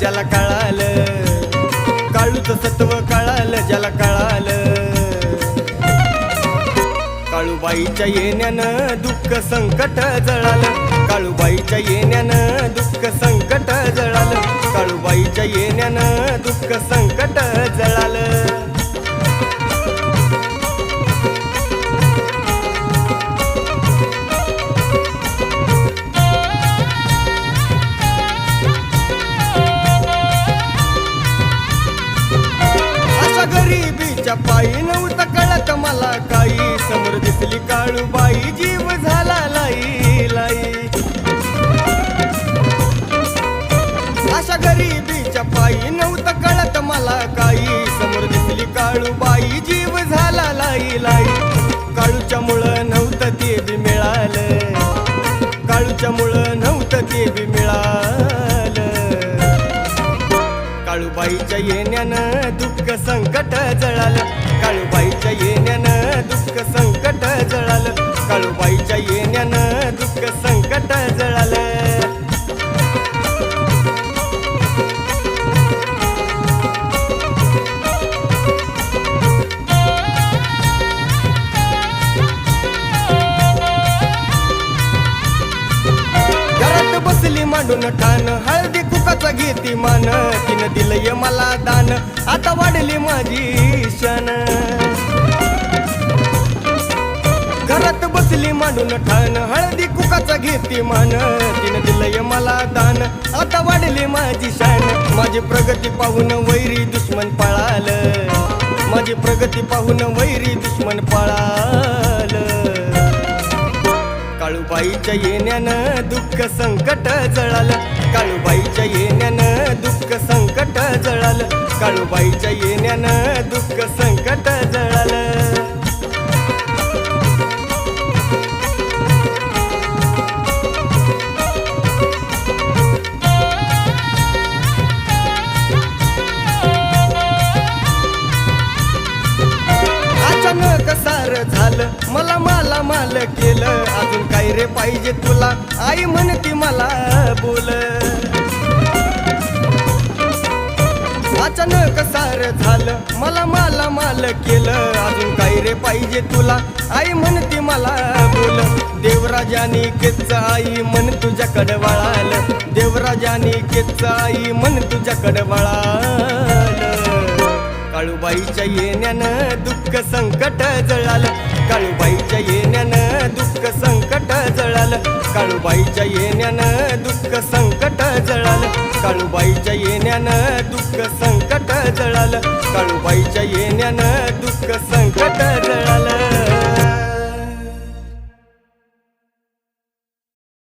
ज्याला कळालं. काळूच सत्व कळालं ज्याला कळालं. काळूबाईच्या येण्यानं दुःख संकट जळालं. काळूबाईच्या येण्यानं दुःख संकट जळालं. काळूबाईच्या येण्यानं दुःख संकट गरिबीच्या पायी नव्हतं कळत मला काही. समोर दिसली काळूबाई जीव झाला लाई लाई. अशा गरीबीच्या पायी नव्हतं कळत मला काही. समोर दिसली काळूबाई जीव झाला लाई लाई. काळूच्या मुळं नव्हतं ते बी मिळालं. काळूच्या मुळं नव्हतं ते बी मिळालं. काळूबाईच्या येण्यानं दुःख संकट जळालं. काळूबाईच्या येण्यानं दुःख संकट जळालं. काळूबाईच्या येण्यानं दुःख संकट जळालं. मांडून ठाण हळ कुकाचा घेती मान तिनं दिलंय मला दान. आता वाढली माझी शान घरात बसली मांडून ठाण हळदी कुकाचा घेती मान तिनं दिलंय मला दान. आता वाढली माझी शान. माझी प्रगती पाहून वैरी दुश्मन पळाल. माझी प्रगती पाहून वैरी दुश्मन पळाल. काळूबाईच्या येण्यानं दुःख संकट जळालं. काळूबाईच्या येण्यानं दुःख संकट जळालं. काळूबाईच्या येण्यानं दुःख संकट मला केलं अजून काय रे पाहिजे तुला? आई म्हणती मला बोल. अचानक सार झालं मला माला माल केलं अजून काय रे पाहिजे तुला? आई म्हणती मला बोल. देवराजानी केच आई मन तुझ्याकडे वळाल देवराजानी केच आई मन तुझ्याकडे वळाल काळूबाईच्या येण्यानं दुःख संकट जळालं. काळूबाईच्या येण्यानं दुःख संकट जळालं. काळूबाईच्या येण्यानं दुःख संकट जळालं. काळूबाईच्या येण्यानं दुःख संकट जळालं. काळूबाईच्या येण्यानं दुःख संकट जळालं.